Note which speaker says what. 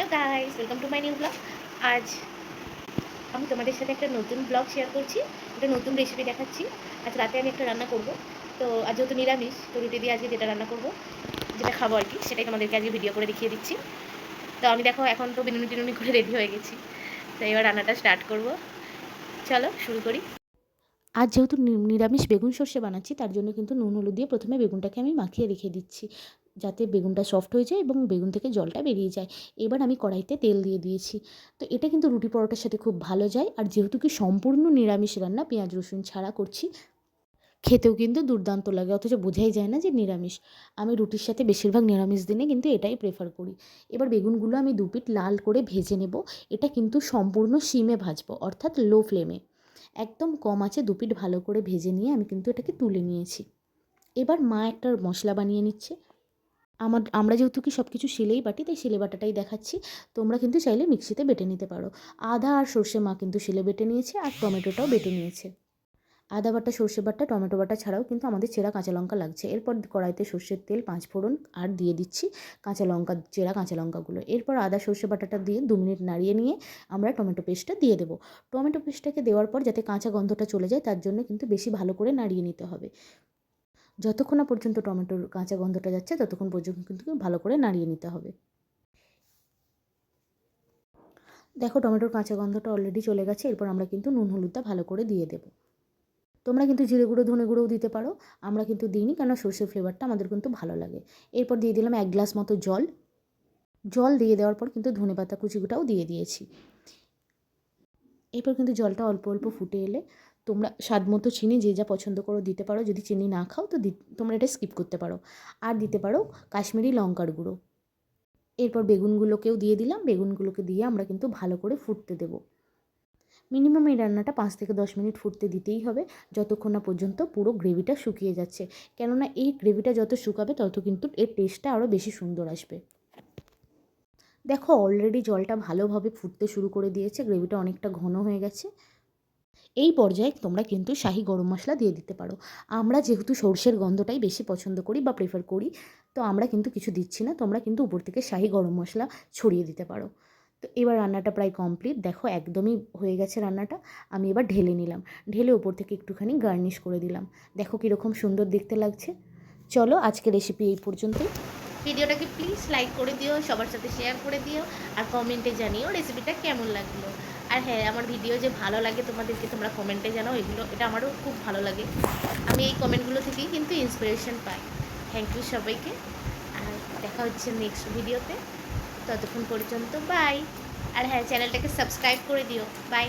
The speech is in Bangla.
Speaker 1: Hello guys welcome to my new blog আজ আমি তোমাদের সাথে একটা নতুন ব্লগ শেয়ার করছি, একটা নতুন রেসিপি দেখাচ্ছি। আজ রাতে আমি একটা রান্না করব। তো আজ যেহেতু নিরামিষ, তো রুটি দিয়ে আজকে যেটা রান্না করব, যেটা খাব আর কি, সেটাই তোমাদেরকে আজকে ভিডিও করে দেখিয়ে দিচ্ছি। তো আমি দেখো, এখন তো বিনুনি টিনুনি করে রেডি হয়ে গেছি। তো এবার রান্নাটা স্টার্ট করব। চলো শুরু করি। আজ যেহেতু নিরামিষ বেগুন সর্ষে বানাচ্ছি, তার জন্য কিন্তু নুন, হলুদ দিয়ে প্রথমে বেগুনটাকে আমি মাখিয়ে রেখে দিচ্ছি। যাতে বেগুনটা সফট হয়ে যায় এবং বেগুন থেকে জলটা বেরিয়ে যায়। এবার আমি কড়াইতে তেল দিয়ে দিয়েছি। তো এটা কিন্তু রুটি পরোটার সাথে খুব ভালো যায়। আর যেহেতু কি সম্পূর্ণ নিরামিষ রান্না, পেঁয়াজ, রসুন ছাড়া করছি, খেতেও কিন্তু দুর্দান্ত লাগে। অথচ বোঝাই যায় না যে নিরামিষ। আমি রুটির সাথে বেশিরভাগ নিরামিষ দিনে কিন্তু এটাই প্রেফার করি। এবার বেগুনগুলো আমি দু পিঠ লাল করে ভেজে নেব। এটা কিন্তু সম্পূর্ণ সিমে ভাজবো, অর্থাৎ লো ফ্লেমে একদম কম আছে, দু পিঠ ভালো করে ভেজে নিয়ে আমি কিন্তু এটাকে তুলে নিয়েছি। এবার মা একটা মশলা বানিয়ে নিচ্ছে। আমার, আমরা যেহেতু কি সব কিছু শিলেই বাটি, তাই শিলে বাটাটাই দেখাচ্ছি। তোমরা কিন্তু চাইলে মিক্সিতে বেটে নিতে পারো। আদা আর সর্ষে মা কিন্তু শিলে বেটে নিয়েছে আর টমেটোটাও বেটে নিয়েছে। আদা বাটা, সর্ষে বাটা, টমেটো বাটা ছাড়াও কিন্তু আমাদের চেরা কাঁচা লঙ্কা লাগছে। এরপর কড়াইতে সর্ষের তেল পাঁচ ফোড়ন আর দিয়ে দিচ্ছি কাঁচা লঙ্কা, চেরা কাঁচা লঙ্কাগুলো। এরপর আদা, সর্ষে বাটাটা দিয়ে দু মিনিট নাড়িয়ে নিয়ে আমরা টমেটো পেস্টটা দিয়ে দেবো। টমেটো পেস্টটাকে দেওয়ার পর যাতে কাঁচা গন্ধটা চলে যায়, তার জন্য কিন্তু বেশি ভালো করে নাড়িয়ে নিতে হবে। যতক্ষণ না পর্যন্ত টমেটোর কাঁচা গন্ধটা যাচ্ছে, ততক্ষণ পর্যন্ত কিন্তু ভালো করে নাড়িয়ে নিতে হবে। দেখো, টমেটোর কাঁচা গন্ধটা অলরেডি চলে গেছে, এরপর আমরা কিন্তু নুন, হলুদটা ভালো করে দিয়ে দেবো। তোমরা কিন্তু জিরে গুঁড়ো, ধনে গুঁড়োও দিতে পারো, আমরা কিন্তু দিইনি কেন সর্ষের ফ্লেভারটা আমাদের কিন্তু ভালো লাগে। এরপর দিয়ে দিলাম এক গ্লাস মতো জল। জল দিয়ে দেওয়ার পর কিন্তু ধনে পাতা কুচিগুটাও দিয়ে দিয়েছি। এরপর কিন্তু জলটা অল্প অল্প ফুটে এলে তোমরা স্বাদ মতো চিনি যে যা পছন্দ করো দিতে পারো। যদি চিনি না খাও তো তোমরা এটা স্কিপ করতে পারো। আর দিতে পারো কাশ্মীরি লঙ্কার গুঁড়ো। এরপর বেগুনগুলোকেও দিয়ে দিলাম। বেগুনগুলোকে দিয়ে আমরা কিন্তু ভালো করে ফুটতে দেবো। মিনিমাম এই রান্নাটা পাঁচ থেকে দশ মিনিট ফুটতে দিতেই হবে। যতক্ষণ না পর্যন্ত পুরো গ্রেভিটা শুকিয়ে যাচ্ছে। কেননা এই গ্রেভিটা যত শুকাবে তত কিন্তু এর টেস্টটা আরও বেশি সুন্দর আসবে। দেখো অলরেডি জলটা ভালোভাবে ফুটতে শুরু করে দিয়েছে গ্রেভিটা অনেকটা ঘন হয়ে গেছে। এই পর্যায়ে তোমরা কিন্তু শাহি গরম মশলা দিয়ে দিতে পারো। আমরা যেহেতু সর্ষের গন্ধটাই বেশি পছন্দ করি বা প্রেফার করি, তো আমরা কিন্তু কিছু দিচ্ছি না, তোমরা কিন্তু উপর থেকে শাহি গরম মশলা ছড়িয়ে দিতে পারো। তো এবার রান্নাটা প্রায় কমপ্লিট দেখো একদমই হয়ে গেছে রান্নাটা, আমি এবার ঢেলে নিলাম। ঢেলে উপর থেকে একটুখানি গার্নিশ করে দিলাম। দেখো কীরকম সুন্দর দেখতে লাগছে। চলো আজকে রেসিপি এই পর্যন্তই। ভিডিওটাকে প্লিজ লাইক করে দিও, সবার সাথে শেয়ার করে দিও, আর কমেন্টে জানিও রেসিপিটা কেমন লাগল। আর হ্যাঁ আমার ভিডিও যে ভালো লাগে, তোমাদেরকে তোমরা কমেন্টে জানাও, এগুলো, এটা আমারও খুব ভালো লাগে। আমি এই কমেন্টগুলো থেকেই কিন্তু ইন্সপিরেশন পাই। থ্যাংক ইউ সবাইকে, আর দেখা হচ্ছে নেক্সট ভিডিওতে ততক্ষণ পর্যন্ত বাই আর হ্যাঁ চ্যানেলটাকে সাবস্ক্রাইব করে দিও। বাই